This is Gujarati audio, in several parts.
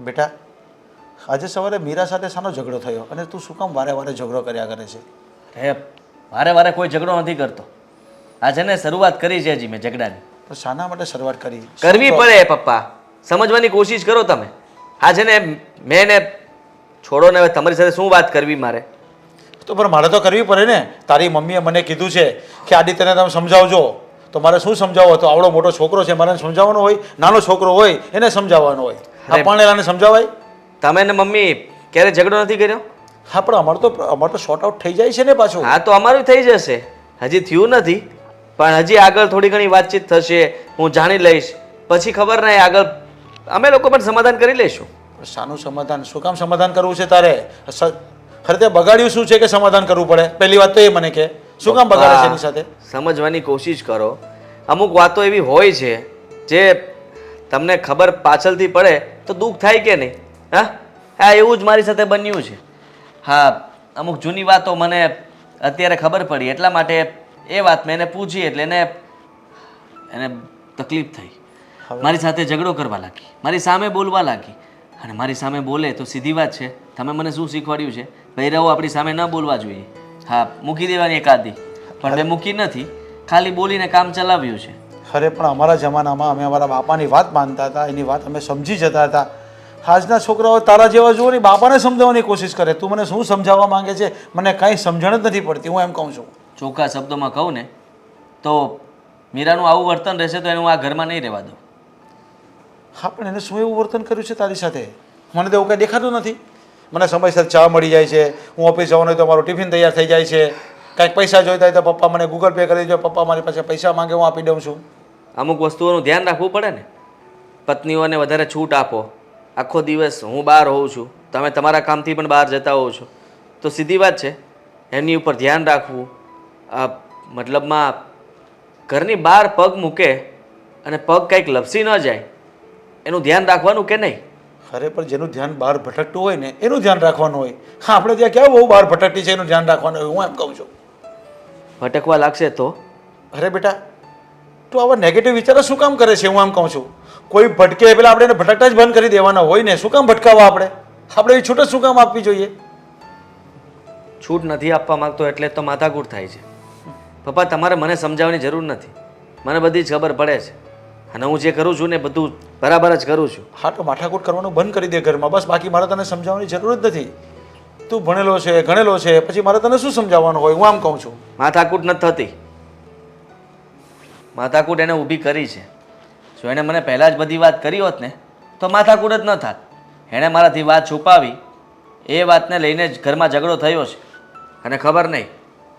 બેટા આજે સવારે મીરા સાથે શાનો ઝઘડો થયો અને તું શું કામ વારે વારે ઝઘડો કર્યા કરે છે? હે વારે વારે કોઈ ઝઘડો નથી કરતો. આ છે ને શરૂઆત કરી છે હજી મેં ઝઘડાની. તો શાના માટે શરૂઆત કરી. કરવી પડે પપ્પા. સમજવાની કોશિશ કરો તમે. આજે ને મેં ને છોડો ને હવે તમારી સાથે શું વાત કરવી મારે? તો પણ મારે તો કરવી પડે ને. તારી મમ્મીએ મને કીધું છે કે આદિત્યને તમે સમજાવજો. તો મારે શું સમજાવવો? હતો આવડો મોટો છોકરો છે મારે સમજાવવાનો હોય નાનો છોકરો હોય એને સમજાવવાનો હોય. આ અરે. પરણેલાને સમજાવાય તમે ને મમ્મી ક્યારે ઝઘડો નથી કર્યો? હા પણ અમારે તો અમારે તો શોર્ટ આઉટ થઈ જાય છે ને પાછું. હા તો અમારું થઈ જશે. હજી થયું નથી પણ હજી આગળ થોડી ઘણી વાતચીત થશે હું જાણી લઈશ. પછી ખબર નહીં આગળ અમે લોકો પણ સમાધાન કરી લઈશું. શાનું સમાધાન? શું કામ સમાધાન કરવું છે તારે? ખરે બગાડ્યું શું છે કે સમાધાન કરવું પડે? પહેલી વાત તો એ મને કે. શું કામ બગાડે છે એની સાથે? સમજવાની કોશિશ કરો. અમુક વાતો એવી હોય છે જે તમને ખબર પાછળથી પડે તો દુઃખ થાય કે નહીં? હા? હા એવું જ મારી સાથે બન્યું છે. હા અમુક જૂની વાતો મને અત્યારે ખબર પડી એટલા માટે એ વાત મેં એને પૂછી એટલે એને એને તકલીફ થઈ. મારી સાથે ઝઘડો કરવા લાગી મારી સામે બોલવા લાગી. અને મારી સામે બોલે તો સીધી વાત છે. તમે મને શું શીખવાડ્યું છે? ભૈરવો આપણી સામે ન બોલવા જોઈએ. હા મૂકી દેવાની એકાદી. પણ મેં મૂકી નથી. ખાલી બોલીને કામ ચલાવ્યું છે. અરે પણ અમારા જમાનામાં અમે અમારા બાપાની વાત માનતા હતા એની વાત અમે સમજી જતા હતા. આજના છોકરાઓ તારા જેવા જુઓ ને બાપાને સમજાવવાની કોશિશ કરે. તું મને શું સમજાવવા માંગે છે? મને કાંઈ સમજણ જ નથી પડતી હું એમ કહું છું. ચોખ્ખા શબ્દોમાં કહું ને તો મીરાનું આવું વર્તન રહેશે તો એનું આ ઘરમાં નહીં રહેવા દઉં. હા પણ એને શું એવું વર્તન કર્યું છે તારી સાથે? મને તો એવું કંઈ દેખાતું નથી. મને સમયસર ચા મળી જાય છે હું ઓફિસ જવાનું હોય તો મારું ટિફિન તૈયાર થઈ જાય છે. કાંઈક પૈસા જોઈતા હોય તો પપ્પા મને ગૂગલ પે કરી દો પપ્પા મારી પાસે પૈસા માંગે હું આપી દઉં છું. અમુક વસ્તુઓનું ધ્યાન રાખવું પડે ને. પત્નીઓને વધારે છૂટ આપો. આખો દિવસ હું બહાર હોઉં છું. તમે તમારા કામથી પણ બહાર જતા હોવ છો. તો સીધી વાત છે. એમની ઉપર ધ્યાન રાખવું. મતલબમાં ઘરની બહાર પગ મૂકે અને પગ કંઈક લપસી ન જાય. એનું ધ્યાન રાખવાનું કે નહીં? પણ જેનું ધ્યાન બહાર ભટકતું હોય ને એનું ધ્યાન રાખવાનું હોય. હા આપણે ત્યાં કેવું બહુ બહાર ભટકતી છે એનું ધ્યાન રાખવાનું હોય હું એમ કહું છું. ભટકવા લાગશે તો? અરે બેટા તું આવા નેગેટિવ વિચારો શું કામ કરે છે? હું આમ કહું છું. કોઈ ભટકે પેલા આપણે એને ભટકતા જ બંધ કરી દેવાના હોય ને શું કામ ભટકાવવા આપણે? આપણે એ છૂટ શું કામ આપવી જોઈએ? છૂટ નથી આપવા માંગતો એટલે તો માથાકૂટ થાય છે. પપ્પા તમારે મને સમજાવવાની જરૂર નથી. મને બધી જ ખબર પડે છે. અને હું જે કરું છું ને બધું બરાબર જ કરું છું. હા તો માથાકૂટ કરવાનું બંધ કરી દે ઘરમાં. બસ બાકી મારે તને સમજાવવાની જરૂર જ નથી. તું ભણેલો છે ગણેલો છે પછી મારે તને શું સમજાવવાનું હોય? હું આમ કહું છું. માથાકૂટ નથી થતી. માથાકૂટ એને ઊભી કરી છે. જો એણે મને પહેલાં જ બધી વાત કરી હોત ને, તો માથાકૂટ જ ન થાત. એણે મારાથી વાત છુપાવી, એ વાતને લઈને જ ઘરમાં ઝઘડો થયો છે. અને ખબર નહીં,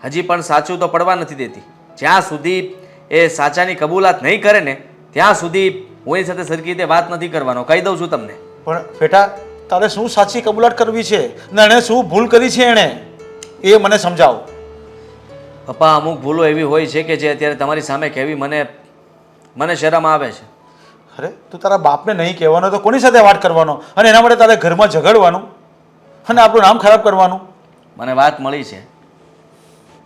હજી પણ સાચું તો પડવા નથી દેતી. જ્યાં સુધી એ સાચાની કબૂલાત નહીં કરે ને, ત્યાં સુધી હું એની સાથે સરખી રીતે વાત નથી કરવાનો. કહી દઉં છું તમને. પણ બેટા, તારે શું સાચી કબૂલાત કરવી છે? ને એણે શું ભૂલ કરી છે એણે? એ મને સમજાવ. પપ્પા અમુક ભૂલો એવી હોય છે કે જે અત્યારે તમારી સામે કહેવી મને મને શરમ આવે છે. અરે તું તારા બાપને નહીં કહેવાનો તો કોની સાથે વાત કરવાનો? અને એના માટે તારે ઘરમાં ઝઘડવાનું? અને આપણું નામ ખરાબ કરવાનું? મને વાત મળી છે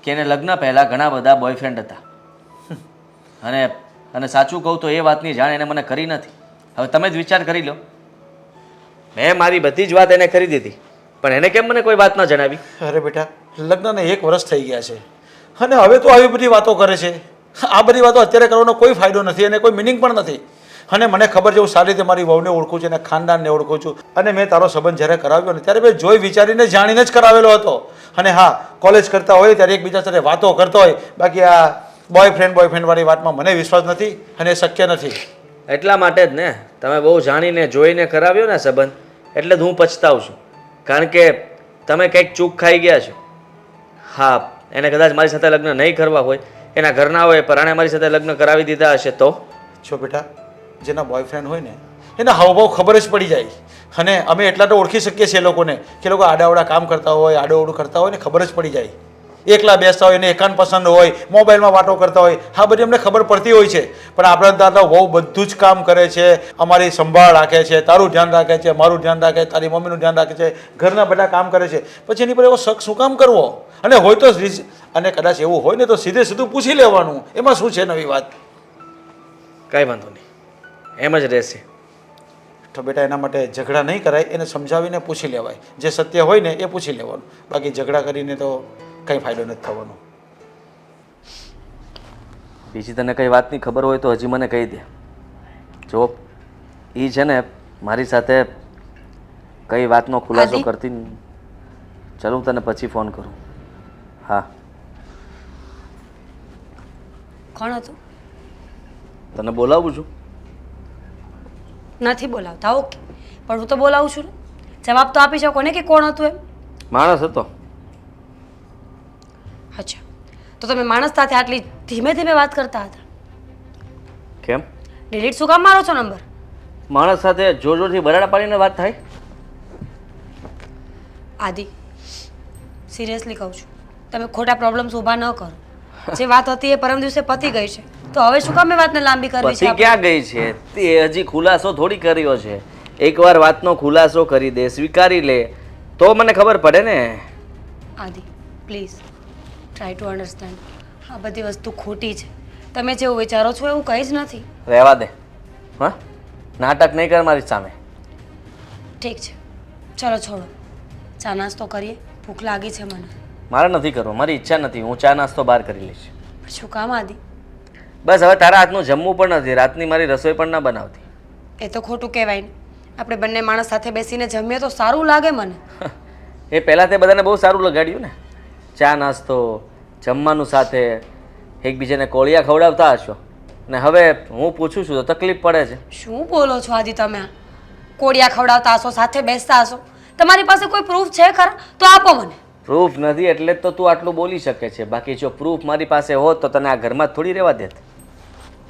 કે એને લગ્ન પહેલાં ઘણા બધા બોયફ્રેન્ડ હતા. અને અને સાચું કહું તો એ વાતની જાણ એને મને કરી નથી. હવે તમે જ વિચાર કરી લો. મેં મારી બધી જ વાત એને કરી દીધી. પણ એને કેમ મને કોઈ વાત ન જણાવી? અરે બેટા લગ્નને એક વર્ષ થઈ ગયા છે. અને હવે તો આવી બધી વાતો કરે છે. આ બધી વાતો અત્યારે કરવાનો કોઈ ફાયદો નથી અને કોઈ મિનિંગ પણ નથી. અને મને ખબર છે, હું સારી રીતે મારી વહુને ઓળખું છું અને ખાનદાનને ઓળખું છું. અને મેં તારો સંબંધ જ્યારે કરાવ્યો ને ત્યારે મેં જોઈ વિચારીને જાણીને જ કરાવેલો હતો. અને હા કોલેજ કરતા હોય, ત્યારે એકબીજા સાથે વાતો કરતો હોય. બાકી આ બોયફ્રેન્ડ બોયફ્રેન્ડવાળી વાતમાં મને વિશ્વાસ નથી અને શક્ય નથી. એટલા માટે જ ને, તમે બહુ જાણીને, જોઈને કરાવ્યો ને સંબંધ, એટલે જ હું પછતાવું છું. કારણ કે તમે કંઈક ચૂક ખાઈ ગયા છો. હા એને કદાચ મારી સાથે લગ્ન નહીં કરવા હોય, એના ઘરના હોય પરાણે મારી સાથે લગ્ન કરાવી દીધા હશે તો? છો બેટા, જેના બોયફ્રેન્ડ હોય ને, એના હાવભાવ ખબર જ પડી જાય. અને અમે એટલા તો ઓળખી શકીએ છીએ લોકોને કે લોકો આડાવડા કામ કરતા હોય આડોઅવડું કરતા હોય ને ખબર જ પડી જાય. એકલા બેસતા હોય એને એકાંત પસંદ હોય મોબાઈલમાં વાતો કરતા હોય હા બધી અમને ખબર પડતી હોય છે. પણ આપણા દાદા બહુ બધું જ કામ કરે છે અમારી સંભાળ રાખે છે તારું ધ્યાન રાખે છે મારું ધ્યાન રાખે છે તારી મમ્મીનું ધ્યાન રાખે છે ઘરના બધા કામ કરે છે. પછી એની પર એવો શક શું કામ કરવો? અને હોય તો અને કદાચ એવું હોય ને તો સીધે સીધું પૂછી લેવાનું. એમાં શું છે નવી વાત? કાંઈ વાંધો નહીં. એમ જ રહેશે. તો બેટા એના માટે ઝઘડા નહીં કરાય એને સમજાવીને પૂછી લેવાય. જે સત્ય હોય ને એ પૂછી લેવાનું. બાકી ઝઘડા કરીને તો કંઈ ફાયદો નથી થવાનો. બીજી તને કંઈ વાતની ખબર હોય તો હજી મને કહી દે. જો એ છે ને મારી સાથે કઈ વાતનો ખુલાસો કરતી ચાલો હું તને પછી ફોન કરું. હા. કોણ હતું? તને બોલાવું છું? નથી બોલાવતા ઓકે. પણ હું તો બોલાવું છું ને. જવાબ તો આપી શકો ને કે કોણ હતું એમ? માણસ હતો. તો તમે માણસ સાથે આટલી ધીમે ધીમે વાત કરતા હતા. કેમ? ડિલીટ શું કામ મારો છો નંબર? માણસ સાથે જોર જોરથી બરાડા પાડીને વાત થાય? આદિ સિરિયસલી કહું છું. તમે ખોટા પ્રોબ્લેમ્સ ઊભા ન કરો. જે વાત હતી એ પરમ દિવસે પતી ગઈ છે. તો હવે શું કામ એ વાતને લાંબી કરવી છે પતી ક્યાં ગઈ છે? તે હજી ખુલાસો થોડી કર્યો છે. એકવાર વાતનો ખુલાસો કરી દે સ્વીકારી લે. તો મને ખબર પડે ને? આદિ પ્લીઝ ટ્રાય ટુ અન્ડરસ્ટેન્ડ આ બધી વસ્તુ ખોટી છે. તમે જેવું વિચારો છો એવું કંઈ જ નથી. રહેવા દે. હા? નાટક નહીં કર મારી સામે. ઠીક છે. ચલો છોડો. ચા નાસ્તો કરીએ. ભૂખ લાગી છે મને. મારે નથી કરવો. મારી ઈચ્છા નથી. હું ચા નાસ્તો બહાર કરી લઈશ. શું કામ આદિ? બસ હવે તારા હાથનું જમવું પણ નથી. રાતની મારી રસોઈ પણ ના બનાવતી. એ તો ખોટું કહેવાય ને. આપણે બંને માણસ સાથે બેસીને જમીએ તો સારું લાગે મને. એ પહેલાં તે બધાને બહુ સારું લગાડ્યું ને. ચા નાસ્તો જમવાનું સાથે એકબીજાને કોળિયા ખવડાવતા હશો? ને હવે હું પૂછું છું તો તકલીફ પડે છે. શું બોલો છો આદિ તમે? કોળિયા ખવડાવતા હશો સાથે બેસતા હશો? તમારી પાસે કોઈ પ્રૂફ છે ખરા? તો આપો મને. પ્રૂફ નથી એટલે જ તો તું આટલું બોલી શકે છે. બાકી જો પ્રૂફ મારી પાસે હોત તો તને આ ઘરમાં થોડી રહેવા દેત.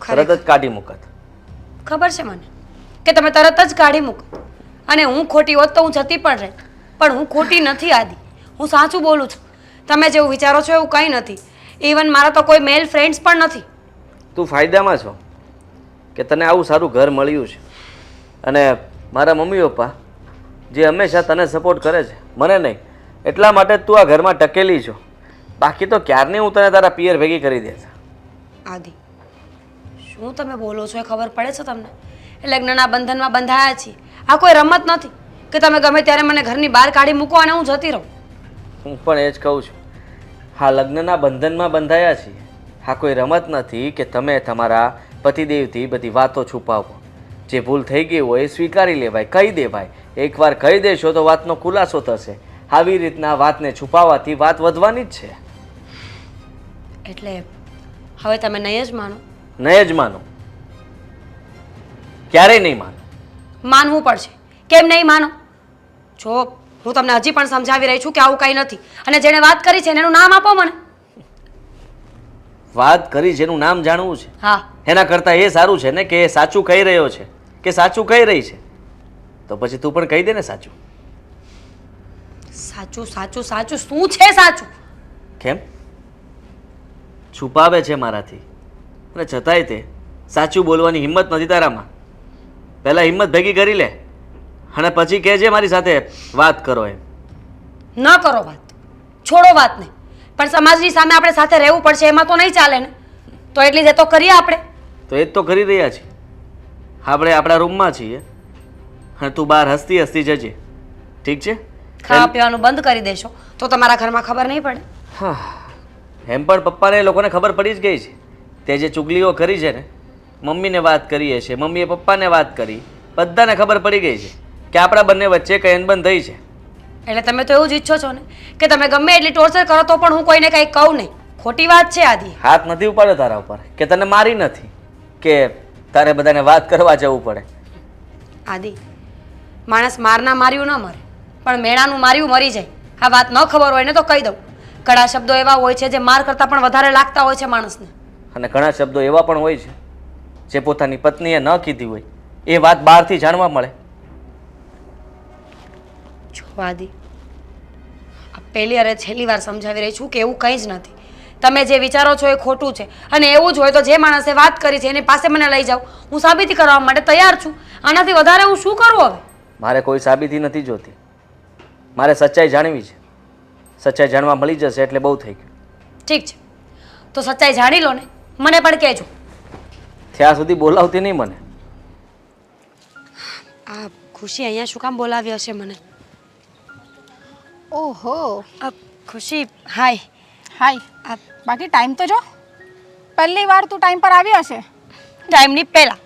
તરત જ કાઢી મૂકત. ખબર છે મને કે તમે તરત જ કાઢી મૂકો. અને હું ખોટી હોત તો હું જતી પણ રહે. પણ હું ખોટી નથી આદિ. હું સાચું બોલું છું. તમે જેવું વિચારો છો એવું કંઈ નથી. ઇવન મારા તો કોઈ મેલ ફ્રેન્ડ્સ પણ નથી. તું ફાયદામાં છો કે તને આવું સારું ઘર મળ્યું છે. અને મારા મમ્મી પપ્પા જે હંમેશા તને સપોર્ટ કરે છે. મને નહીં. એટલા માટે તું આ ઘરમાં ટકેલી છો. બાકી તો ક્યારની હું તને તારા પિયર ભેગી કરી દે છે? આદિ શું તમે બોલો છો એ ખબર પડે છે તમને? લગ્નના બંધનમાં બંધાયા છીએ. આ કોઈ રમત નથી કે તમે ગમે ત્યારે મને ઘરની બહાર કાઢી મૂકો અને હું જતી રહું. હું પણ એ જ કહું છું. હા લગ્નના બંધનમાં બંધાયા છીએ. હા કોઈ રમત નથી કે તમે તમારા પતિદેવથી બધી વાતો છુપાવો. જે ભૂલ થઈ ગઈ હોય એ સ્વીકારી લેવાય કહી દેવાય. એકવાર કહી દેશો તો વાતનો ખુલાસો થશે. આવી રીતના વાતને છુપાવવાથી વાત વધવાની જ છે. એટલે હવે તમે નહીં જ માનો? નહીં જ માનો. ક્યારેય નહીં માનો. માનવું પડશે. કેમ નહીં માનો? જો હું તમને હજી પણ સમજાવી રહી છું કે આવું કંઈ નથી. અને જેણે વાત કરી છે એને નામ આપો મને. વાત કરી જેનું નામ જાણવું છે? હા. એના કરતાં એ સારું છે ને કે એ સાચું કહી રહ્યો છે? કે સાચું કહી રહી છે? તો પછી તું પણ કહી દે ને સાચું. સાચું સાચું સાચું. શું છે સાચું? કેમ? છુપાવે છે મારાથી. અને છતાંય તે સાચું બોલવાની હિંમત નથી તારામાં. પહેલાં હિંમત ભેગી કરી લે. અને પછી કહેજે મારી સાથે વાત કરો એમ. ન કરો વાત. છોડો વાતને પણ સમાજની સામે આપણે સાથે રહેવું પડશે એમાં તો નહીં ચાલે ને. તો એટલી જ એ તો કરીએ આપણે. તો એ જ તો કરી રહ્યા છીએ. આપણે આપણા રૂમમાં છીએ. અને તું બહાર હસતી હસતી જજે. ઠીક છે? ખાવા પીવાનું બંધ કરી દેશો. તો તમારા ઘરમાં ખબર નહીં પડે. હા. એમ પણ પપ્પાને એ લોકોને ખબર પડી જ ગઈ છે. તે જે ચુગલીઓ કરી છે ને મમ્મીને વાત કરીએ છીએ મમ્મીએ પપ્પાને વાત કરી. બધાને ખબર પડી ગઈ છે. કે આપણા બંને વચ્ચે કઈ અનબન થઈ છે? એટલે તમે તો એવું જ ઈચ્છો છો ને? કે તમે ગમે એટલી ટોર્ચર કરો તો પણ હું કોઈને કંઈ કહું નહીં. ખોટી વાત છે આદિ હાથ નથી ઉપાડે તારા ઉપર? કે તને મારી નથી? કે તારે બધાને વાત કરવા જવું પડે? આદિ માણસ મારના માર્યું ન મરે પણ મેણાનું માર્યું મરી જાય. આ વાત ન ખબર હોય ને તો કહી દઉં. કડા શબ્દો એવા હોય છે જે માર કરતાં પણ વધારે લાગતા હોય છે માણસને. અને ઘણા શબ્દો એવા પણ હોય છે જે પોતાની પત્નીએ ન કીધી હોય. એ વાત બહારથી જાણવા મળે. આ પહેલી અરે છેલ્લી વાર સમજાવી રહી છું કે એવું કંઈ જ નથી. તમે જે વિચારો છો એ ખોટું છે અને એવું જ હોય તો જે માણસે વાત કરી છે એની પાસે મને લઈ જાઓ. હું સાબિતી કરવા માટે તૈયાર છું. આનાથી વધારે હું શું કરું હવે? મારે કોઈ સાબિતી નથી જોતી. મારે સચ્ચાઈ જાણવી છે. સચ્ચાઈ જાણવા મળી જશે એટલે બહુ થઈ ગયું. ઠીક છે. તો સચ્ચાઈ જાણી લો ને. મને પણ કહેજો. ત્યાં સુધી બોલાવતી નહીં મને. આ ખુશી અહીંયા શું કામ બોલાવી હશે મને? ઓહો. આપ ખુશી. હાય. હાય. આ બાકી ટાઈમ તો જો. પહેલી વાર તું ટાઈમ પર આવી હશે. ટાઈમની પહેલાં.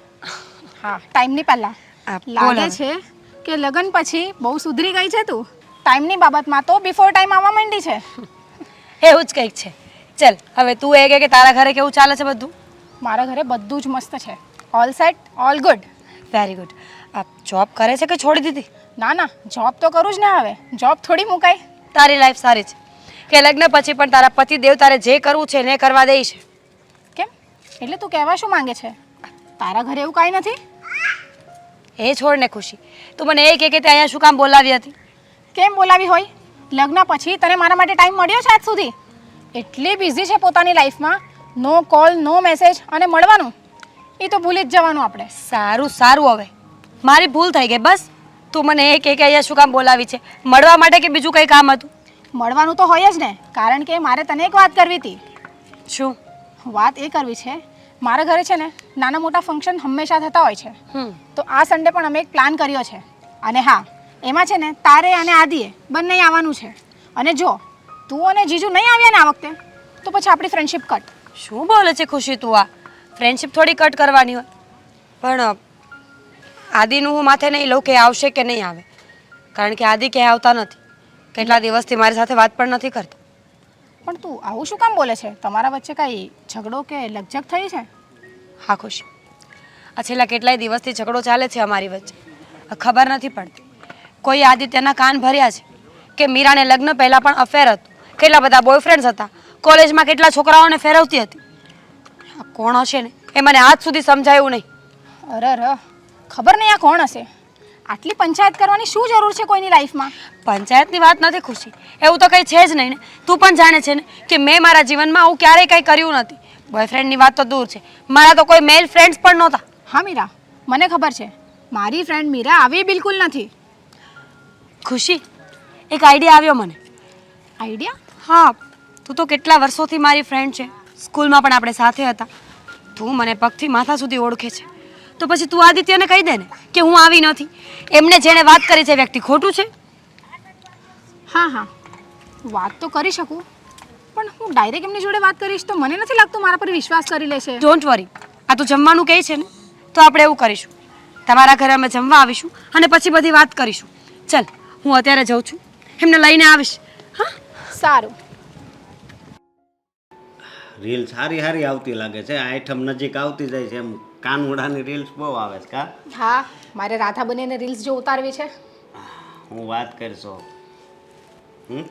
હા ટાઈમની પહેલાં. આ લાગે બોલાવે. છે કે લગ્ન પછી બહુ સુધરી ગઈ છે તું? ટાઈમની બાબતમાં તો બિફોર ટાઈમ આવવા માંડી છે. એવું જ કંઈક છે. ચલ હવે તું એ કહે કે તારા ઘરે કેવું ચાલે છે બધું? મારા ઘરે બધું જ મસ્ત છે. All set all good very good આ જોબ કરે છે કે છોડી દીધી? ના ના જોબ તો કરું જ ને હવે. જોબ થોડી મુકાય. તારી લાઈફ સારી છે. કે લગ્ન પછી પણ તારા પતિ દેવ તારે જે કરવું છે ને કરવા દે છે. કેમ? એટલે તું કહેવા શું માંગે છે? તારા ઘરે એવું કાંઈ નથી? એ છોડ ને ખુશી. તું મને એ કે તે અહીંયા શું કામ બોલાવી હતી? કેમ બોલાવી હોય? લગ્ન પછી તને મારા માટે ટાઈમ મળ્યો છે આજ સુધી? એટલી બિઝી છે પોતાની લાઈફમાં નો કોલ નો મેસેજ અને મળવાનું. એ તો ભૂલી જ જવાનું આપણે. સારું સારું હવે. મારી ભૂલ થઈ ગઈ બસ. તું મને એ કે અહીંયા શું કામ બોલાવી છે? મળવા માટે કે બીજું કંઈ કામ હતું? મળવાનું તો હોય જ ને કારણ કે મારે તને એક વાત કરવી હતી. શું? વાત એ કરવી છે મારા ઘરે છે ને નાના મોટા ફંક્શન હંમેશા થતા હોય છે. તો આ સન્ડે પણ અમે એક પ્લાન કર્યો છે. અને હા એમાં છે ને તારે અને આદિએ બંને આવવાનું છે. અને જો તું અને જીજુ નહીં આવ્યા ને આ વખતે તો પછી આપણી ફ્રેન્ડશિપ કટ શું બોલે છે ખુશી તું આ? ફ્રેન્ડશિપ થોડી કટ કરવાની હોય. પણ આદિનું હું માથે નહીં લઉં કે આવશે કે નહીં આવે. કારણ કે આદિ ક્યાંય આવતા નથી. કેટલા દિવસથી મારી સાથે વાત પણ નથી કરતા. પણ તું આવું શું કામ બોલે છે? તમારા વચ્ચે કાંઈ ઝઘડો કે લગઝગ થઈ છે? હા ખુશી. આ છેલ્લા કેટલાય દિવસથી ઝઘડો ચાલે છે અમારી વચ્ચે. ખબર નથી પડતી. કોઈ આદિત્યના કાન ભર્યા છે કે મીરાને લગ્ન પહેલાં પણ અફેર હતું. કેટલા બધા બોયફ્રેન્ડ્સ હતા. કોલેજમાં કેટલા છોકરાઓને ફેરવતી હતી. કોણ હશે ને? એ મને આજ સુધી સમજાયું નહીં. અરે. ખબર નહીં આ કોણ હશે? આટલી પંચાયત કરવાની શું જરૂર છે કોઈની લાઈફમાં? પંચાયતની વાત નથી ખુશી. એવું તો કંઈ છે જ નહીં ને. તું પણ જાણે છે ને કે મેં મારા જીવનમાં આવું ક્યારેય કંઈ કર્યું નથી. બોયફ્રેન્ડની વાત તો દૂર છે. મારા તો કોઈ મેલ ફ્રેન્ડ્સ પણ નહોતા. હા મીરા. મને ખબર છે. મારી ફ્રેન્ડ મીરા આવી બિલકુલ નથી. ખુશી એક આઈડિયા આવ્યો મને. આઈડિયા હા તું તો કેટલા વર્ષોથી મારી ફ્રેન્ડ છે. સ્કૂલમાં પણ આપણે સાથે હતા. તું મને પગથી માથા સુધી ઓળખે છે. તો પછી તું આદિત્યને કહી દે ને કે હું આવી નથી. એમને જેણે વાત કરી છે એ વ્યક્તિ ખોટું છે? હા હા. વાત તો કરી શકું પણ હું ડાયરેક્ટ એમની જોડે વાત કરીશ તો મને નથી લાગતું મારા પર વિશ્વાસ કરી લેશે. ડોન્ટ વરી આ તો જમવાનું કહે છે ને તો આપણે એવું કરીશું. તમારા ઘરે અમે જમવા આવીશું અને પછી બધી વાત કરીશું. ચલ હું અત્યારે જઉં છું. એમને લઈને આવીશ. હા? સારું. રીલ સારી સારી આવતી લાગે છે આઈટમ નજીક આવતી જાય છે એમ. કાનવડાની રીલ્સ બહુ આવે છે કા? હા મારે રાધા બનીને રીલ્સ જો ઉતારવી છે. હું વાત કરશો. હમ?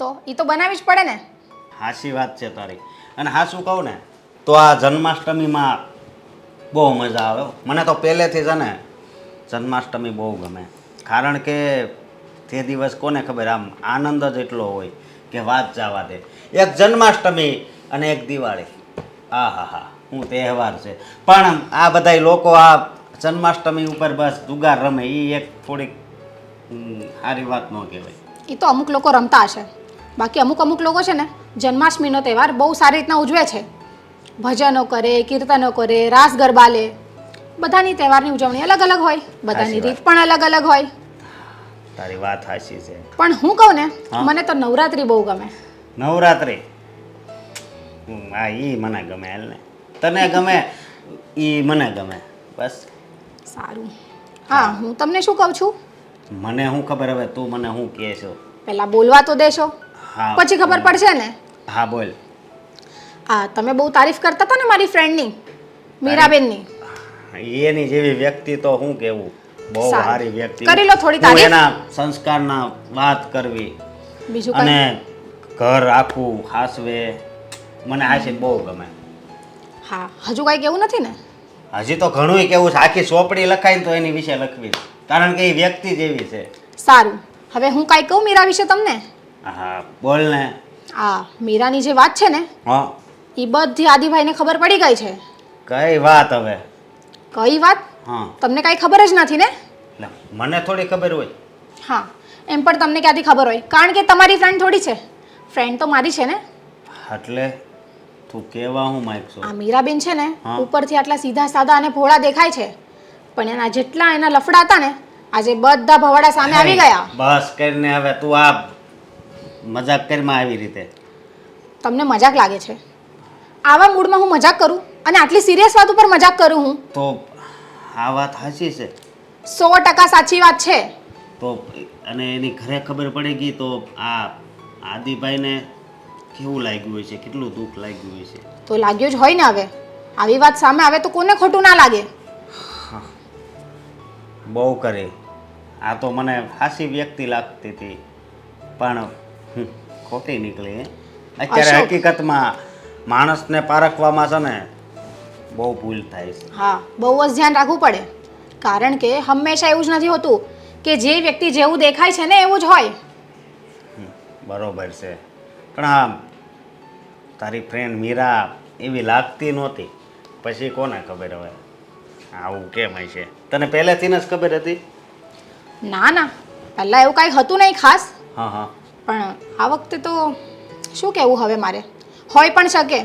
તો એ તો બનાવવી જ પડે ને. હાસી વાત છે તારી. અને હાસું કહું ને? તો આ જન્માષ્ટમીમાં બહુ મજા આવે હો. મને તો પહેલેથી છે ને જન્માષ્ટમી બહુ ગમે. કારણ કે તે દિવસ કોને ખબર આમ આનંદ જ એટલો હોય કે વાત જવા દે. એક જન્માષ્ટમી અને એક દિવાળી. આ હા હા હું તહેવાર છે? પણ આ બધાય લોકો આ જન્માષ્ટમી ઉપર બસ જુગાર રમે એ એક થોડીક સારી વાત ન કહેવાય. એ તો અમુક લોકો રમતા હશે. બાકી અમુક અમુક લોકો છે ને જન્માષ્ટમીનો તહેવાર બહુ સારી રીતના ઉજવે છે. ભજનો કરે કીર્તનો કરે રાસ ગરબા લે બધાની તહેવારની ઉજવણી અલગ અલગ હોય બધાની રીત પણ અલગ અલગ હોય. તારી વાત સાચી છે. પણ હું કહું ને મને તો નવરાત્રી બહુ ગમે. નવરાત્રિ? હા ઈ મને ગમે હાલ ને. તને ગમે? ઈ મને ગમે. બસ. સારું. હા હું તમને શું કહું છું? મને શું ખબર? હવે તું મને શું કહે છો પહેલા બોલવા તો દેશો. હા. પછી ખબર પડશે ને? હા બોલ. હા તમે બહુ તારીફ કરતા હતા ને મારી ફ્રેન્ડની મીરાબેનની? એની જેવી વ્યક્તિ તો શું કેવું બહુ સારી. વ્યક્તિ. કરી લો થોડી હું તારીફ. એના સંસ્કારના વાત કરવી. બીજું અને ઘર આખું હાસવે. મને હાસી બહુ ગમે. હા હજુ કાંઈ કેવું નથી ને? હજી તો ઘણું કેવું છે. આખી સોપડી લખાય ને તો એની વિશે લખવી. કારણ કે એ વ્યક્તિ જેવી છે. સારું. હવે હું કાંઈ કહું મીરા વિશે તમને? હા બોલ ને. આ મીરાની જે વાત છે ને હા. એ બધી આદિભાઈને ખબર પડી ગઈ છે. કઈ વાત હવે? કઈ વાત? હા. તમને કાંઈ ખબર જ નથી ને? મને થોડી ખબર હોય. હા એમ પણ તમને ક્યાંથી ખબર હોય? કારણ કે તમારી ફ્રેન્ડ થોડી છે. ફ્રેન્ડ તો મારી છે ને? એટલે? તું કેવા હું માંગશો આ મીરાબેન છે ને હા. ઉપરથી આટલા સીધા સાદા અને ભોળા દેખાય છે. પણ એના જેટલા એના લફડા હતા ને આજે બધા ભવાડા સામે આવી ગયા. બસ કરીને હવે તું આ મજાક કરીમાં આવી રીતે? તમને મજાક લાગે છે. આવા મૂડમાં હું મજાક કરું અને આટલી સિરિયસ વાત ઉપર મજાક કરું હું? તો આ વાત સાચી છે? સો ટકા સાચી વાત છે. તો અને એની ઘરે ખબર પડી ગઈ તો આ આદિભાઈને કેવું લાગ્યું હોય છે? કેટલું દુઃખ લાગ્યું હોય છે? તો લાગ્યું જ હોય ને હવે. આવી વાત સામે આવે તો કોને ખોટું ના લાગે? બહુ કરે. આ તો મને હાસી વ્યક્તિ લાગતી હતી. પણ હમ, ખોટી નીકળી હે? અત્યારે અશોક. હકીકતમાં માણસને પારખવામાં છે ને બહુ ભૂલ થાય છે. હા બહુ જ ધ્યાન રાખવું પડે. કારણ કે હંમેશા એવું જ નથી હોતું કે જે વ્યક્તિ જેવું દેખાય છે ને એવું જ હોય. બરોબર છે. પણ આ તારી ફ્રેન્ડ મીરા એવી લાગતી નહોતી. પછી કોને ખબર હવે? આવું કેમ છે? તને પહેલેથી જ ખબર હતી? ના ના. પહેલાં એવું કાંઈ હતું નહીં ખાસ. હા હા. પણ આ વખતે તો શું કહેવું હવે મારે? હોય પણ શકે.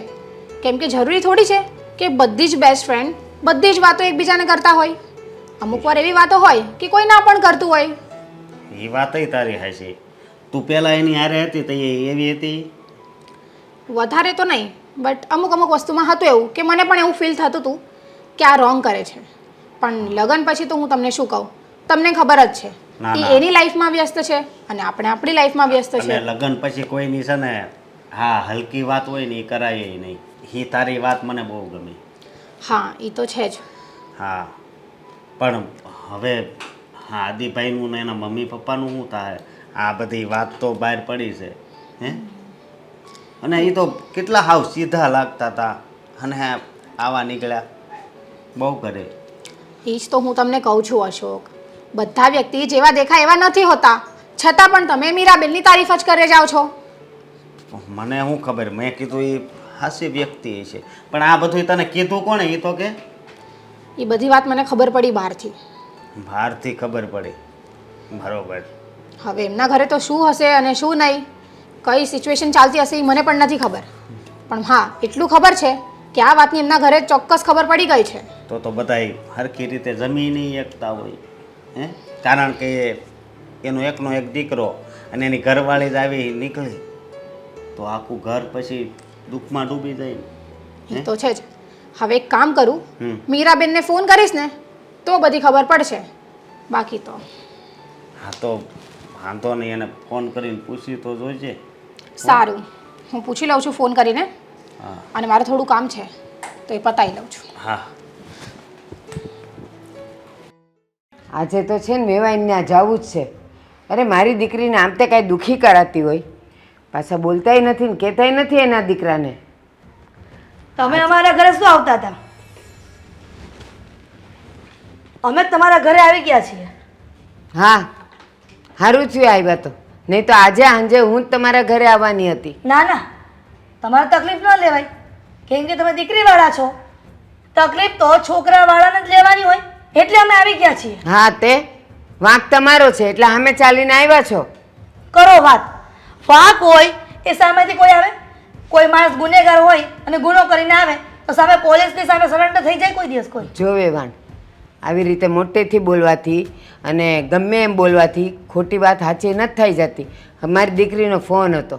કેમ કે જરૂરી થોડી છે કે બધી જ બેસ્ટ ફ્રેન્ડ બધી જ વાતો એકબીજાને કરતા હોય. અમુક વાર એવી વાતો હોય કે કોઈ ના પણ કરતું હોય. એ વાતય તારી હાસી તું પહેલાં એની હારે હતી તો એ એવી હતી? વધારે તો નહીં બટ અમુક અમુક વસ્તુમાં હતું એવું કે મને પણ એવું ફીલ થતું હતું કે આ રોંગ કરે છે. પણ લગ્ન પછી તો હું તમને શું કહું? તમને ખબર જ છે ના. એની લાઈફમાં વ્યસ્ત છે અને આપણે આપણી લાઈફમાં વ્યસ્ત અને છે. લગ્ન પછી કોઈની છે ને હા હલકી વાત હોય ને એ કરાય નહીં. એ તારી વાત મને બહુ ગમી. હા એ તો છે જ. હા પણ હવે હા આદિભાઈનું ને એના મમ્મી પપ્પાનું શું થાય? આ બધી વાત તો બહાર પડી છે હે? અને એ તો કેટલા હાવ સીધા લાગતા હતા અને આવા નીકળ્યા. બહુ કરે. એ જ તો હું તમને કહું છું અશોક. બધા વ્યક્તિ જેવા દેખાય એવા નથી હોતા. છતાં પણ તમે મીરાબેનની તારીફ જ કરે જાઓ છો. મને શું ખબર? મેં કીધું એ હાસ્ય વ્યક્તિ છે. પણ આ બધું તને કીધું કોણે એ તો કે? એ બધી વાત મને ખબર પડી બહારથી. બહારથી ખબર પડી. બરોબર. હવે એમના ઘરે તો શું હશે અને શું નહીં? કઈ સિચ્યુએશન ચાલતી હશે એ મને પણ નથી ખબર. પણ હા એટલું ખબર છે કે આ વાતની એમના ઘરે ચોક્કસ ખબર પડી ગઈ છે. તો તો બધાય હરખી રીતે જમીની એકતા હોય હે? કારણ કે એનો એકનો એક દીકરો અને એની ઘરવાળી જ આવી નીકળી તો આખું ઘર પછી દુઃખમાં ડૂબી જાય. એ તો છે જ. હવે એક કામ કરું મીરાબેનને ફોન કરીશ ને તો બધી ખબર પડશે. બાકી તો. હા તો વાંધો નહીં એને ફોન કરીને પૂછી તો જોઈજે સારું. હું પૂછી લઉં છું ફોન કરીને. હા. અને મારે થોડું કામ છે તો એ પતાવી લઉં છું. હા. આજે તો છે ને મેવાઈને ત્યાં જવું જ છે. અરે મારી દીકરીને આમ તે કાંઈ દુઃખી કરાતી હોય. પાછા બોલતાય નથી ને કહેતાય નથી એના દીકરાને. તમે અમારા ઘરે શું આવતા હતા? અમે તમારા ઘરે આવી ગયા છીએ. હા. સારું થયું આવ્યા તો નહીં તો આજે સાંજે હું જ તમારા ઘરે આવવાની હતી. ના ના. તમારે તકલીફ ન લેવાય. કેમ કે તમે દીકરીવાળા છો. તકલીફ તો છોકરાવાળાને જ લેવાની હોય. એટલે અમે આવી ગયા છીએ. હા તે વાંક તમારો છે એટલે અમે ચાલીને આવ્યા છો. કરો વાત. વાંક હોય એ સામેથી કોઈ આવે. કોઈ માણસ ગુનેગાર હોય અને ગુનો કરીને આવે તો સામે પોલીસની સામે સરેન્ડર થઈ જાય કોઈ દિવસ કોઈ. જોવે વાણ આવી રીતે મોટેથી બોલવાથી અને ગમે એમ બોલવાથી ખોટી વાત સાચી નથી થઈ જતી. મારી દીકરીનો ફોન હતો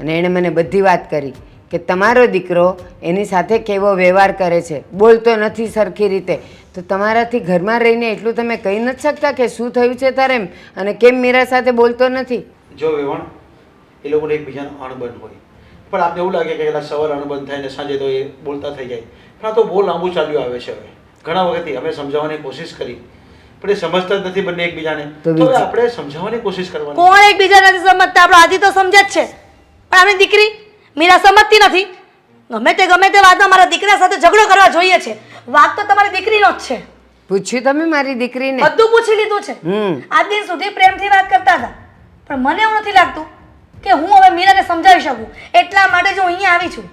અને એણે મને બધી વાત કરી કે તમારો દીકરો એની સાથે કેવો વ્યવહાર કરે છે. બોલતો નથી સરખી રીતે. તો તમારાથી ઘરમાં રહીને એટલું તમે કહી નથી શકતા કે શું થયું છે તારે એમ? અને કેમ મીરા સાથે બોલતો નથી? જો વેવણ, એ લોકોને એકબીજાનો અણબંધ હોય. પણ આપને એવું લાગે કે કદાચ સવારે અણબંધ થાય ને સાંજે તો એ બોલતા થઈ જાય. પણ આ તો બહુ લાંબુ ચાલ્યું આવે છે હવે. ઘણા વખતથી અમે સમજાવવાની કોશિશ કરી પણ એ સમજતા જ નથી બંને એકબીજાને. તો હવે આપણે સમજાવવાની કોશિશ કરવાની. કોણ એકબીજા નથી સમજતા? આપણો આજી તો સમજે જ છે. પણ આપણી દીકરી મીરા સમજતી નથી. ગમે તે ગમે તે વાતમાં મારા દીકરા સાથે ઝઘડો કરવા જોઈએ છે. વાત તો તમારી દીકરીનો જ છે. પૂછ્યું તમે મારી દીકરીને? બધું પૂછી લીધું છે. આ આજ દિન સુધી પ્રેમથી વાત કરતા હતા. પણ મને એવું નથી લાગતું કે હું હવે મીરાને સમજાવી શકું. એટલા માટે જ હું અહીંયા આવી છું.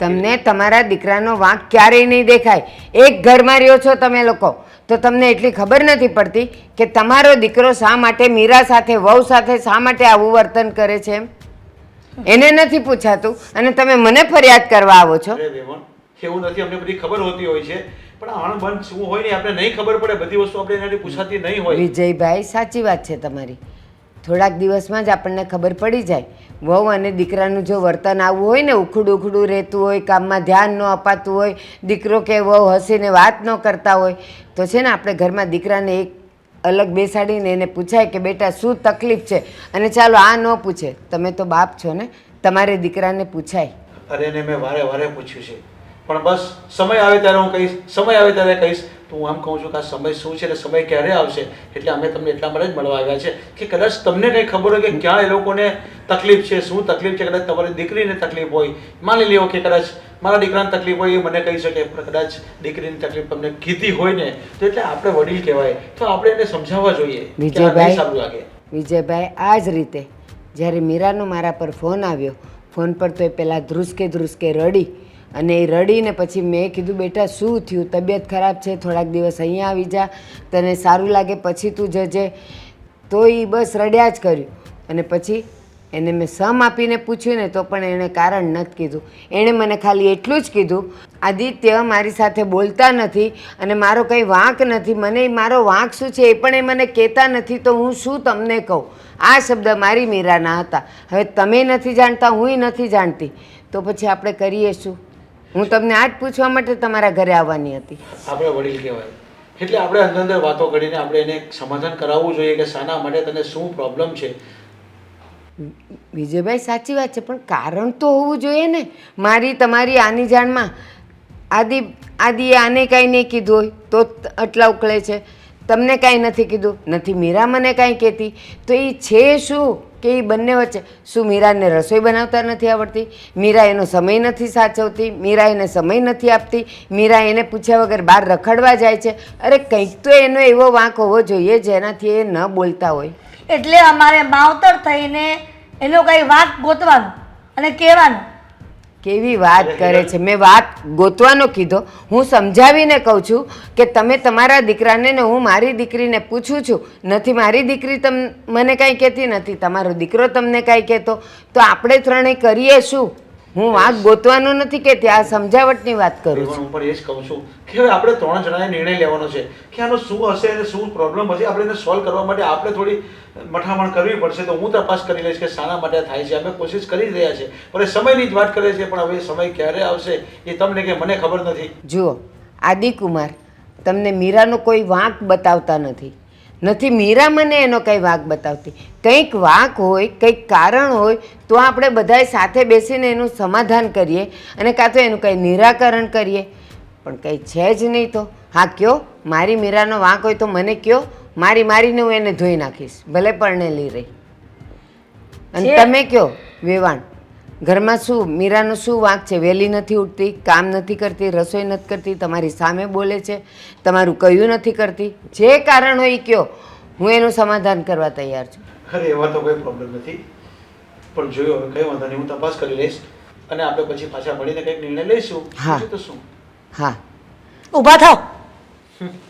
તમને તમારા દીકરાનો વાંક ક્યારેય નહીં દેખાય. એક ઘરમાં રહ્યો છો તમે લોકો તો તમને એટલી ખબર નથી પડતી કે તમારો દીકરો શા માટે મીરા સાથે વહુ સાથે શા માટે આવું વર્તન કરે છે એમ? એને નથી પૂછાતું અને તમે મને ફરિયાદ કરવા આવો છો? એવું નથી? અમને બધી ખબર હોતી હોય છે. પણ આ અણબંધ શું હોય ને આપણે નહીં ખબર પડે. બધી વસ્તુ આપણે એનાથી પૂછાતી નહીં હોય. વિજયભાઈ સાચી વાત છે તમારી. થોડાક દિવસમાં જ આપણને ખબર પડી જાય. વહુ અને દીકરાનું જો વર્તન આવું હોય ને, ઉખડું ઉખડું રહેતું હોય, કામમાં ધ્યાન ન અપાતું હોય, દીકરો કે વહુ હસીને વાત ન કરતા હોય, તો છે ને આપણે ઘરમાં દીકરાને એક અલગ બેસાડીને એને પૂછાય કે, બેટા, શું તકલીફ છે? અને ચાલો, આ ન પૂછે. તમે તો બાપ છો ને, તમારે દીકરાને પૂછાય. અરે, એને મેં વારે વારે પૂછ્યું છે. પણ બસ, સમય આવે ત્યારે હું કહીશ, સમય આવે ત્યારે કહીશ. તો હું આમ કહું છું કે આ સમય શું છે અને સમય ક્યારે આવશે? એટલે અમે તમને એટલા માટે જ મળવા આવ્યા છે કે કદાચ તમને કંઈ ખબર હોય કે ક્યાં એ લોકોને તકલીફ છે શું તકલીફ છે કદાચ તમારી દીકરીને તકલીફ હોય. માની લ્યો કે કદાચ મારા દીકરાને તકલીફ હોય એ મને કહી શકે પણ કદાચ દીકરીની તકલીફ તમને કીધી હોય ને તો એટલે આપણે વડીલ કહેવાય. તો આપણે એને સમજાવવા જોઈએ વિજયભાઈ સારું લાગે. વિજયભાઈ આ જ રીતે જ્યારે મીરાનો મારા પર ફોન આવ્યો ફોન પર તો એ પહેલાં ધ્રુસકે ધ્રુસકે રડી અને એ રડીને પછી મેં કીધું, બેટા, શું થયું? તબિયત ખરાબ છે, થોડાક દિવસ અહીંયા આવી જા, તને સારું લાગે, પછી તું જજે. તો એ બસ રડ્યા જ કર્યું. અને પછી એને મેં સમ આપીને પૂછ્યું ને, તો પણ એણે કારણ નથી કીધું. એણે મને ખાલી એટલું જ કીધું, આદિત્ય, મારી સાથે બોલતા નથી અને મારો કંઈ વાંક નથી. મને મારો વાંક શું છે એ પણ એ મને કહેતા નથી, તો હું શું તમને કહું? આ શબ્દ મારી મીરાના હતા. હવે તમે નથી જાણતા, હુંય નથી જાણતી. તો પછી આપણે કરીએ શું? હું તમને આ જ પૂછવા માટે તમારા ઘરે આવવાની હતી. આપણે વડીલ કહેવાય. એટલે આપણે અંદર અંદર વાતો કરીને આપણે એને સમાધાન કરાવવું જોઈએ કે શાના માટે તને શું પ્રોબ્લેમ છે? વિજયભાઈ સાચી વાત છે પણ કારણ તો હોવું જોઈએ ને. મારી તમારી આની જાણમાં આદિ આદિએ આને કાંઈ નહીં કીધું હોય તો આટલા ઉકળે છે. તમને કાંઈ નથી કીધું? નથી મીરા મને કાંઈ કહેતી? તો એ છે શું કે એ બંને વચ્ચે? શું મીરાને રસોઈ બનાવતા નથી આવડતી? મીરા એનો સમય નથી સાચવતી? મીરા એને સમય નથી આપતી? મીરા એને પૂછ્યા વગર બહાર રખડવા જાય છે? અરે કંઈક તો એનો એવો વાંક હોવો જોઈએ જેનાથી એ ન બોલતા હોય. એટલે અમારે માવતર થઈને એનો કંઈ વાંક ગોતવાનો અને કહેવાનું. કેવી વાત કરે છે. મેં વાત ગોતવાનો કીધો. હું સમજાવીને કહું છું કે તમે તમારા દીકરાને ને હું મારી દીકરીને પૂછું છું. નથી મારી દીકરી તમ મને કાંઈ કહેતી નથી. તમારો દીકરો તમને કાંઈ કહેતો. તો આપણે ત્રણેય કરીએ શું? હું વાત ગોતવાનો નથી કે આ સમજાવટની વાત કરું છું. હું પણ એ જ કહું છું કે હવે આપણે ત્રણ જણાએ નિર્ણય લેવાનો છે કે આનો શું હશે અને શું પ્રોબ્લેમ હશે આપણે એને સોલ્વ કરવા માટે આપણે થોડી મઠામણ કરવી પડશે. તો હું તપાસ કરી લઈશ કે શાના માટે થાય છે. અમે કોશિશ કરી રહ્યા છે પણ એ સમયની જ વાત કરે છે પણ હવે સમય ક્યારે આવશે એ તમને કે મને ખબર નથી. જુઓ આદિકુમાર તમને મીરાનો કોઈ વાંક બતાવતા નથી. નથી મીરા મને એનો કંઈ વાંક બતાવતી. કંઈક વાંક હોય કંઈક કારણ હોય તો આપણે બધાએ સાથે બેસીને એનું સમાધાન કરીએ અને કાં તો એનું કંઈ નિરાકરણ કરીએ. પણ કંઈ છે જ નહીં તો. હા કયો? મારી મીરાનો વાંક હોય તો મને કયો? મારી મારીને હું એને ધોઈ નાખીશ. ભલે પરણેલી રહી. અને તમે કયો? વેવાણ. ઘરમાં શું? મીરાનો શું વાંક છે? વહેલી નથી ઉઠતી કામ નથી કરતી રસોઈ નથી કરતી તમારી સામે બોલે છે તમારું કયું નથી કરતી. જે કારણ હોય કયો. હું એનું સમાધાન કરવા તૈયાર છું. ખરે એવા તો કોઈ પ્રોબ્લેમ નથી. પણ જોયો હવે કઈ વાંધો નહીં હું તપાસ કરી લઈશ અને આપણે પછી પાછા મળીને કંઈક નિર્ણય લઈશું. હા. તો શું? હા. ઊભા થાવ